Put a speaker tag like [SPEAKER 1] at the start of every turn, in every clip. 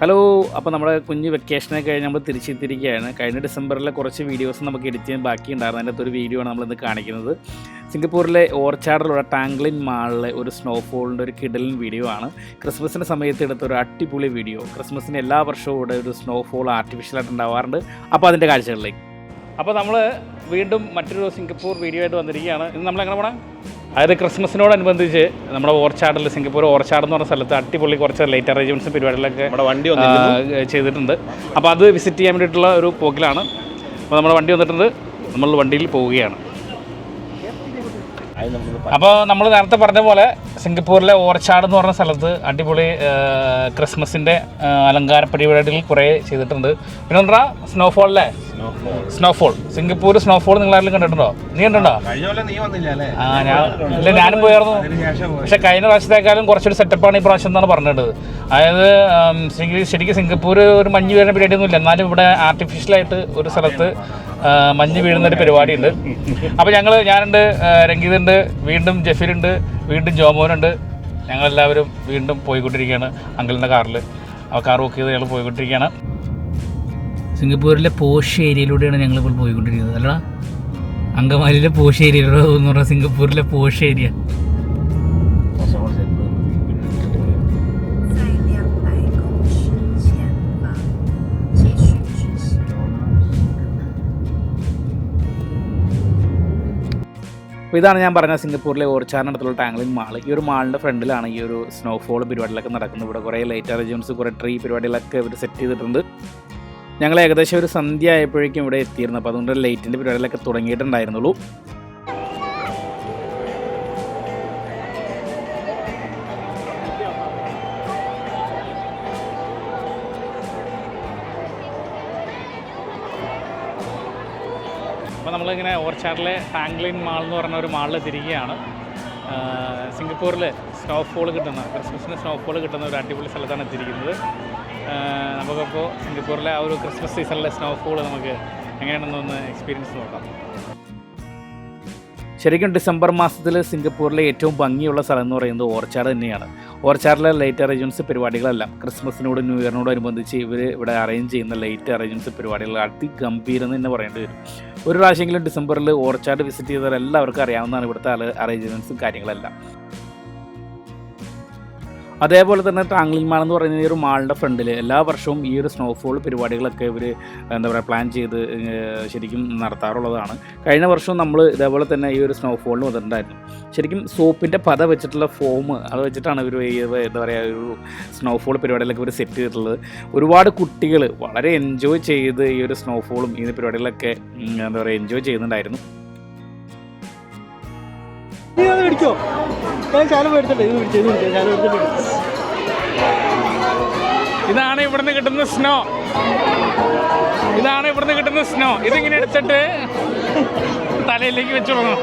[SPEAKER 1] Hello അപ്പോൾ നമ്മുടെ കുഞ്ഞ് വെക്കേഷനെ കഴിഞ്ഞ് നമ്മൾ തിരിച്ചെത്തിയിരിക്കുകയാണ്. കഴിഞ്ഞ ഡിസംബറിലെ കുറച്ച് വീഡിയോസ് നമുക്ക് എഡിറ്റ് ചെയ്യാൻ ബാക്കിയുണ്ടായിരുന്നു. അതിന്റെ ഒരു വീഡിയോ ആണ് നമ്മളിന്ന് കാണിക്കുന്നത്. സിംഗപ്പൂരിലെ ഓർച്ചാർഡിലുള്ള ടാങ്ക്ലിൻ മാളിലെ ഒരു സ്നോഫോളിന്റെ ഒരു കിടലിൻ വീഡിയോ ആണ്. ക്രിസ്മസിന്റെ സമയത്ത് എടുത്ത ഒരു അടിപൊളി വീഡിയോ ക്രിസ്മസിന് എല്ലാ വർഷവും ഇവിടെ ഒരു സ്നോഫോൾ ആർട്ടിഫിഷ്യലായിട്ട് ഉണ്ടാവാറുണ്ട്. അപ്പോൾ അതിന്റെ കാഴ്ചകളിലേക്ക്. അപ്പോൾ നമ്മൾ വീണ്ടും മറ്റൊരു സിംഗപ്പൂർ വീഡിയോ ആയിട്ട് വന്നിരിക്കുകയാണ്. ഇന്ന് നമ്മൾ എങ്ങനെ പോകണം അതായത് ക്രിസ്മസിനോടനുബന്ധിച്ച് നമ്മുടെ ഓർച്ചാർഡിൽ സിംഗപ്പൂർ ഓർച്ചാർഡ് എന്ന് പറഞ്ഞ സ്ഥലത്ത് അടിപൊളി കുറച്ച് ലൈറ്റ് അറേഞ്ച്മെന്റ്സും പരിപാടികളൊക്കെ
[SPEAKER 2] നമ്മുടെ വണ്ടി
[SPEAKER 1] ചെയ്തിട്ടുണ്ട്. അപ്പോൾ അത് വിസിറ്റ് ചെയ്യാൻ വേണ്ടിയിട്ടുള്ള ഒരു പോക്കിലാണ്. അപ്പോൾ നമ്മുടെ വണ്ടി വന്നിട്ടുണ്ട്. നമ്മൾ വണ്ടിയിൽ പോവുകയാണ്. അപ്പോൾ നമ്മൾ നേരത്തെ പറഞ്ഞ പോലെ സിംഗപ്പൂരിലെ ഓർച്ചാർഡ് എന്ന് പറഞ്ഞ സ്ഥലത്ത് അടിപൊളി ക്രിസ്മസിന്റെ അലങ്കാര പരിപാടികൾ കുറേ ചെയ്തിട്ടുണ്ട്. പിന്നെ പറഞ്ഞാൽ സ്നോഫോൾ അല്ലേ സ്നോഫോൾ സിംഗപ്പൂർ സ്നോഫോൾ നിങ്ങൾ ആരെങ്കിലും കണ്ടിട്ടുണ്ടോ? നീ കണ്ടിട്ടുണ്ടോ?
[SPEAKER 2] കഴിഞ്ഞ നീ വന്നില്ല
[SPEAKER 1] ആ ഞാൻ ഇല്ല ഞാനും പോയായിരുന്നു. പക്ഷെ കഴിഞ്ഞ പ്രാവശ്യത്തെക്കാളും കുറച്ചൊരു സെറ്റപ്പാണ് ഈ പ്രാവശ്യം എന്നാണ് പറഞ്ഞത് അതായത് ശരിക്കും സിംഗപ്പൂർ ഒരു മഞ്ഞ് വീഴുന്ന പരിപാടിയൊന്നും ഇല്ല എന്നാലും ഇവിടെ ആർട്ടിഫിഷ്യലായിട്ട് ഒരു സ്ഥലത്ത് മഞ്ഞ് വീഴുന്ന ഒരു പരിപാടിയുണ്ട്. അപ്പോൾ ഞങ്ങൾ ഞാനുണ്ട് രംഗീതുണ്ട് വീണ്ടും ജഫീലുണ്ട് വീണ്ടും ജോമോനുണ്ട്. ഞങ്ങളെല്ലാവരും വീണ്ടും പോയിക്കൊണ്ടിരിക്കുകയാണ് അങ്കിളിന്റെ കാറിൽ ആ കാർ ബുക്ക് ചെയ്ത് ഞങ്ങൾ പോയിക്കൊണ്ടിരിക്കുകയാണ്. സിംഗപ്പൂരിലെ പോഷ് ഏരിയയിലൂടെയാണ് ഞങ്ങളിപ്പോൾ പോയിക്കൊണ്ടിരിക്കുന്നത്. അല്ല അങ്കമാലിയിലെ പോഷ് ഏരിയയിലൂടെ എന്ന് പറഞ്ഞാൽ സിംഗപ്പൂരിലെ പോഷ് ഏരിയ. അപ്പോൾ ഇതാണ് ഞാൻ പറഞ്ഞ സിംഗപ്പൂരിലെ ഓർച്ചാറിനടുത്തുള്ള ടാങ്ലിംഗ് മാൾ. ഈ ഒരു മാളിന്റെ ഫ്രണ്ടിലാണ് ഈ ഒരു സ്നോഫോൾ പരിപാടികളൊക്കെ നടക്കുന്നത്. ഇവിടെ കുറേ ലൈറ്റ് അറേഞ്ച്മെന്റ്സ് കുറേ ട്രീ പരിപാടികളൊക്കെ ഇവർ സെറ്റ് ചെയ്തിട്ടുണ്ട്. ഞങ്ങൾ ഏകദേശം ഒരു സന്ധ്യ ആയപ്പോഴേക്കും ഇവിടെ എത്തിയിരുന്നു. അപ്പോൾ അതുകൊണ്ട് ലൈറ്റിന്റെ പരിപാടികളൊക്കെ തുടങ്ങിയിട്ടുണ്ടായിരുന്നുള്ളൂ. അപ്പോൾ നമ്മളിങ്ങനെ ഓർച്ചാർഡിലെ ടാങ്ലിൻ മാൾ എന്ന് പറഞ്ഞ ഒരു മാളിൽ തിരികെയാണ് സിംഗപ്പൂരിൽ സ്നോഫോൾ കിട്ടുന്ന ക്രിസ്മസിന് സ്നോഫോൾ കിട്ടുന്ന ഒരു അടിപൊളി സ്ഥലത്താണ് എത്തിയിരിക്കുന്നത്. നമുക്കപ്പോൾ സിംഗപ്പൂരിലെ ആ ഒരു ക്രിസ്മസ് സീസണിലെ സ്നോഫോൾ നമുക്ക് എങ്ങനെയാണെന്നൊന്ന് എക്സ്പീരിയൻസ് നോക്കാം. ശരിക്കും ഡിസംബർ മാസത്തിൽ സിംഗപ്പൂരിലെ ഏറ്റവും ഭംഗിയുള്ള സ്ഥലം എന്ന് പറയുന്നത് ഓർച്ചാർഡ് തന്നെയാണ്. ഓർച്ചാർഡിലെ ലൈറ്റ് അറേഞ്ച്മെന്റ്സ് പരിപാടികളെല്ലാം ക്രിസ്മസിനോട് ന്യൂ ഇയറിനോട് അനുബന്ധിച്ച് ഇവർ ഇവിടെ അറേഞ്ച് ചെയ്യുന്ന ലൈറ്റ് അറേഞ്ച്മെന്റ്സ് പരിപാടികൾ അതിഗംഭീരം തന്നെ പറയേണ്ടി വരും. ഒരു പ്രാവശ്യമെങ്കിലും ഡിസംബറിൽ ഓർച്ചാർഡ് വിസിറ്റ് ചെയ്തവരെല്ലാവർക്കും അറിയാവുന്നതാണ് ഇവിടുത്തെ അറേഞ്ച്മെന്റ്സും കാര്യങ്ങളെല്ലാം. അതേപോലെ തന്നെ ടാങ്ലിൻ മാൾ എന്ന് പറയുന്ന ഈ ഒരു മാളിന്റെ ഫ്രണ്ടിൽ എല്ലാ വർഷവും ഈ ഒരു സ്നോഫോൾ പരിപാടികളൊക്കെ ഇവർ എന്താ പറയുക പ്ലാൻ ചെയ്ത് ശരിക്കും നടത്താറുള്ളതാണ്. കഴിഞ്ഞ വർഷവും നമ്മൾ ഇതേപോലെ തന്നെ ഈ ഒരു സ്നോഫോളിന് വന്നിട്ടുണ്ടായിരുന്നു. ശരിക്കും സോപ്പിന്റെ പത വെച്ചിട്ടുള്ള ഫോം അത് വെച്ചിട്ടാണ് ഇവർ എന്താ പറയുക ഒരു സ്നോഫോൾ പരിപാടികളൊക്കെ ഇവർ സെറ്റ് ചെയ്തിട്ടുള്ളത്. ഒരുപാട് കുട്ടികൾ വളരെ എൻജോയ് ചെയ്ത് ഈ ഒരു സ്നോഫോളും ഈ പരിപാടികളൊക്കെ എന്താ പറയുക എൻജോയ് ചെയ്യുന്നുണ്ടായിരുന്നു.
[SPEAKER 3] നീ അത് പിടിക്കോ. ഞാൻ ശാലം എടുത്തിട്ട് ഇത് പിടിച്ചു ഇത് പിടിച്ചു ശാലം എടുത്തിട്ട്
[SPEAKER 1] ഇതാണ് ഇവിടുന്ന് കിട്ടുന്ന സ്നോ. ഇതാണ് ഇവിടുന്ന് കിട്ടുന്ന സ്നോ. ഇതിങ്ങനെ എടുത്തിട്ട് തലയിലേക്ക് വെച്ച് തുടങ്ങും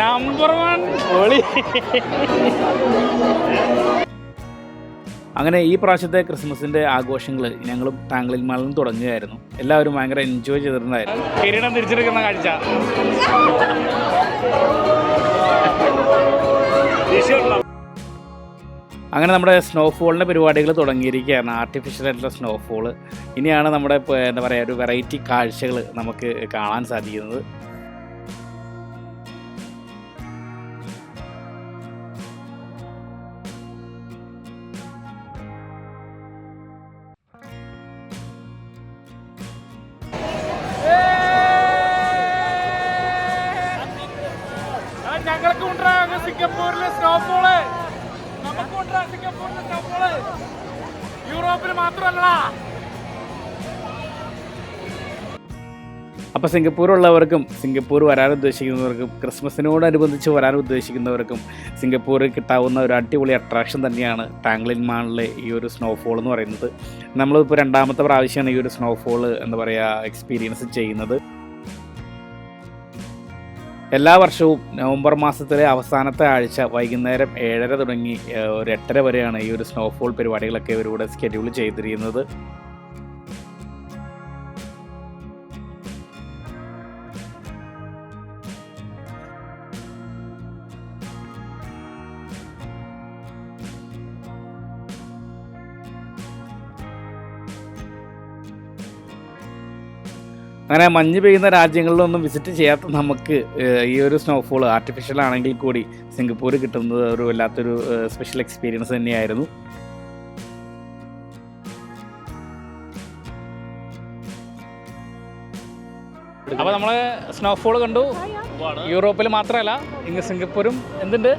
[SPEAKER 1] നമ്പർ വൺ അങ്ങനെ ഈ പ്രാവശ്യത്തെ ക്രിസ്മസിന്റെ ആഘോഷങ്ങൾ ഞങ്ങളും താങ്കളിൽ മാളിൽ നിന്ന് തുടങ്ങുകയായിരുന്നു. എല്ലാവരും ഭയങ്കര എൻജോയ് ചെയ്തിട്ടുണ്ടായിരുന്നു. കിരീടം തിരിച്ചെടുക്കുന്ന കാഴ്ച. അങ്ങനെ നമ്മുടെ സ്നോഫോളിന്റെ പരിപാടികൾ തുടങ്ങിയിരിക്കുകയാണ്. ആർട്ടിഫിഷ്യൽ ആയിട്ടുള്ള സ്നോഫോൾ ഇനിയാണ് നമ്മുടെ എന്താ പറയുക ഒരു വെറൈറ്റി കാഴ്ചകൾ നമുക്ക് കാണാൻ സാധിക്കുന്നത്. സിംഗപ്പൂരിലെ സ്നോഫോൾ നമുക്കുണ്ട് സിംഗപ്പൂരിലെ സ്നോഫോൾ യൂറോപ്പിൽ മാത്രമല്ല. അപ്പോൾ സിംഗപ്പൂരുള്ളവർക്കും സിംഗപ്പൂർ വരാൻ ഉദ്ദേശിക്കുന്നവർക്കും ക്രിസ്മസിനോടനുബന്ധിച്ച് വരാൻ ഉദ്ദേശിക്കുന്നവർക്കും സിംഗപ്പൂരിൽ കിട്ടാവുന്ന ഒരു അടിപൊളി അട്രാക്ഷൻ തന്നെയാണ് ടാങ്ക്ലിൻ മാളിലെ ഈ ഒരു സ്നോഫോൾ എന്ന് പറയുന്നത്. നമ്മളിപ്പോൾ രണ്ടാമത്തെ പ്രാവശ്യമാണ് ഈ ഒരു സ്നോഫോൾ എന്താ പറയുക എക്സ്പീരിയൻസ് ചെയ്യുന്നത്. എല്ലാ വർഷവും നവംബർ മാസത്തിലെ അവസാനത്തെ ആഴ്ച വൈകുന്നേരം ഏഴര തുടങ്ങി ഒരു എട്ടര വരെയാണ് ഈ ഒരു സ്നോഫോൾ പരിപാടികളൊക്കെ ഇവരിവിടെ സ്കെഡ്യൂൾ ചെയ്തിരിക്കുന്നത്. അങ്ങനെ മഞ്ഞ് പെയ്യുന്ന രാജ്യങ്ങളിലൊന്നും വിസിറ്റ് ചെയ്യാത്ത നമുക്ക് ഈ ഒരു സ്നോഫോൾ ആർട്ടിഫിഷ്യൽ ആണെങ്കിൽ കൂടി സിംഗപ്പൂർ കിട്ടുന്നത് ഒരു വല്ലാത്തൊരു സ്പെഷ്യൽ എക്സ്പീരിയൻസ് തന്നെയായിരുന്നു. അപ്പോൾ നമ്മൾ സ്നോഫോൾ കണ്ടു. യൂറോപ്പിൽ മാത്രമല്ല ഇങ്ങ് സിംഗപ്പൂരും എന്തുണ്ട്?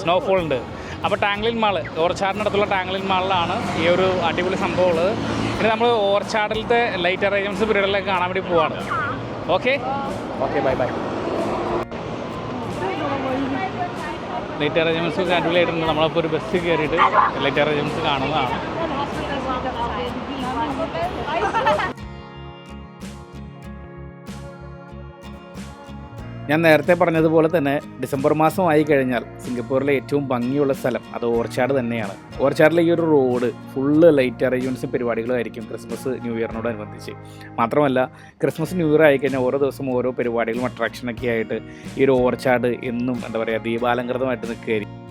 [SPEAKER 1] സ്നോഫോൾ ഉണ്ട്. അപ്പോൾ ടാങ്ലിൻ മാൾ ഓർച്ചാറിനടുത്തുള്ള ടാങ്ലിൻ മാളിലാണ് ഈ ഒരു അടിപൊളി സംഭവം ഉള്ളത്. ഇനി നമ്മൾ ഓർച്ചാർഡിലത്തെ ലൈറ്റ് അറേഞ്ച്മെന്റ്സ് പീരീഡിലേക്ക് കാണാൻ വേണ്ടി പോവാണ്. Okay okay bye bye light arrangements ഒക്കെ അടിപൊളിയായിട്ടുണ്ട്. നമ്മളിപ്പോൾ ഒരു ബസ് കയറിയിട്ട് ലൈറ്റ് അറേഞ്ച്മെന്റ്സ് കാണുന്നതാണ്. ഞാൻ നേരത്തെ പറഞ്ഞതുപോലെ തന്നെ ഡിസംബർ മാസം ആയി കഴിഞ്ഞാൽ സിംഗപ്പൂരിലെ ഏറ്റവും ഭംഗിയുള്ള സ്ഥലം അത് ഓർച്ചാട് തന്നെയാണ്. ഓർച്ചാടിലെ ഈ ഒരു റോഡ് ഫുള്ള് ലൈറ്റ് അറേഞ്ച്മെന്റ്സും പരിപാടികളായിരിക്കും ക്രിസ്മസ് ന്യൂ ഇയറിനോടനുബന്ധിച്ച് മാത്രമല്ല ക്രിസ്മസ് ന്യൂ ഇയർ ആയിക്കഴിഞ്ഞാൽ ഓരോ ദിവസം ഓരോ പരിപാടികളും അട്രാക്ഷനൊക്കെ ആയിട്ട് ഈ ഒരു ഓർച്ചാട് എന്നും എന്താ പറയുക ദീപാലങ്കൃതമായിട്ട് നിൽക്കുകയായിരിക്കും.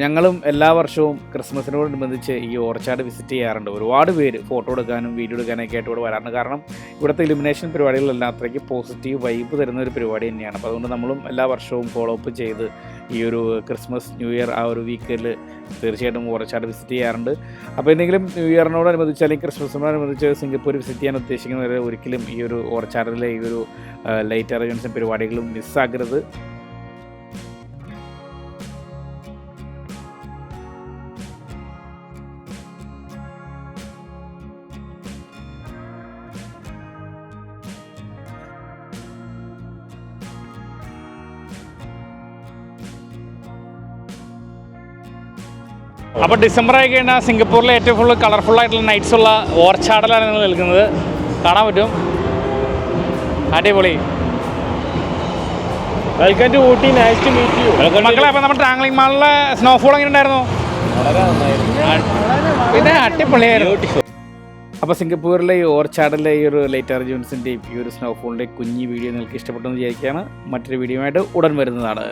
[SPEAKER 1] ഞങ്ങളും എല്ലാ വർഷവും ക്രിസ്മസിനോടനുബന്ധിച്ച് ഈ ഓർച്ചാർഡ് വിസിറ്റ് ചെയ്യാറുണ്ട്. ഒരുപാട് പേര് ഫോട്ടോ എടുക്കാനും വീഡിയോ എടുക്കാനൊക്കെ ആയിട്ട് ഇവിടെ വരാറുണ്ട്. കാരണം ഇവിടുത്തെ ഇലുമിനേഷൻ പരിപാടികളെല്ലാം അത്രയ്ക്ക് പോസിറ്റീവ് വൈബ് തരുന്ന ഒരു പരിപാടി തന്നെയാണ്. അപ്പോൾ അതുകൊണ്ട് നമ്മളും എല്ലാ വർഷവും ഫോളോ അപ്പ് ചെയ്ത് ഈ ഒരു ക്രിസ്മസ് ന്യൂ ഇയർ ആ ഒരു വീക്കിൽ തീർച്ചയായിട്ടും ഓർച്ചാർഡ് വിസിറ്റ് ചെയ്യാറുണ്ട്. അപ്പോൾ എന്തെങ്കിലും ന്യൂ ഇയറിനോടനുബന്ധിച്ച് അല്ലെങ്കിൽ ക്രിസ്മസിനോടനുബന്ധിച്ച് സിംഗപ്പൂർ വിസിറ്റ് ചെയ്യാൻ ഉദ്ദേശിക്കുന്നവർ ഒരിക്കലും ഈ ഒരു ഓർച്ചാർഡിലെ ഈ ഒരു ലൈറ്റ് അറേഞ്ച്മെന്റ്സും പരിപാടികളും മിസ്സാകരുത് അപ്പോൾ ഡിസംബർ ആയി കഴിഞ്ഞാൽ സിംഗപ്പൂരിലെ ഏറ്റവും ഫുൾ കളർഫുൾ ആയിട്ടുള്ള നൈറ്റ്സ് ഉള്ള ഓർച്ചാടലാണ് നിങ്ങൾ നിൽക്കുന്നത്. കാണാൻ പറ്റും. അടിപൊളി.
[SPEAKER 3] Welcome to Ooty nice to meet you
[SPEAKER 1] മക്കളെ അപ്പോൾ നമ്മുടെ ടാങ്ലിംഗ് മാളിലെ സ്നോഫോൾ എങ്ങനെ ഉണ്ടായിരുന്നു? പിന്നെ അടിപൊളിയായിരുന്നു. അപ്പോൾ സിംഗപ്പൂരിലെ ഈ ഓർച്ചാഡിലെ ഈ ഒരു ലൈറ്റ് അറേഞ്ച്മെന്റ്സിന്റെയും ഈ ഒരു സ്നോഫോളിന്റെയും കുഞ്ഞി വീഡിയോ നിങ്ങൾക്ക് ഇഷ്ടപ്പെട്ടെന്ന് വിചാരിക്കുകയാണ്. മറ്റൊരു വീഡിയോ ആയിട്ട് ഉടൻ വരുന്നതാണ്.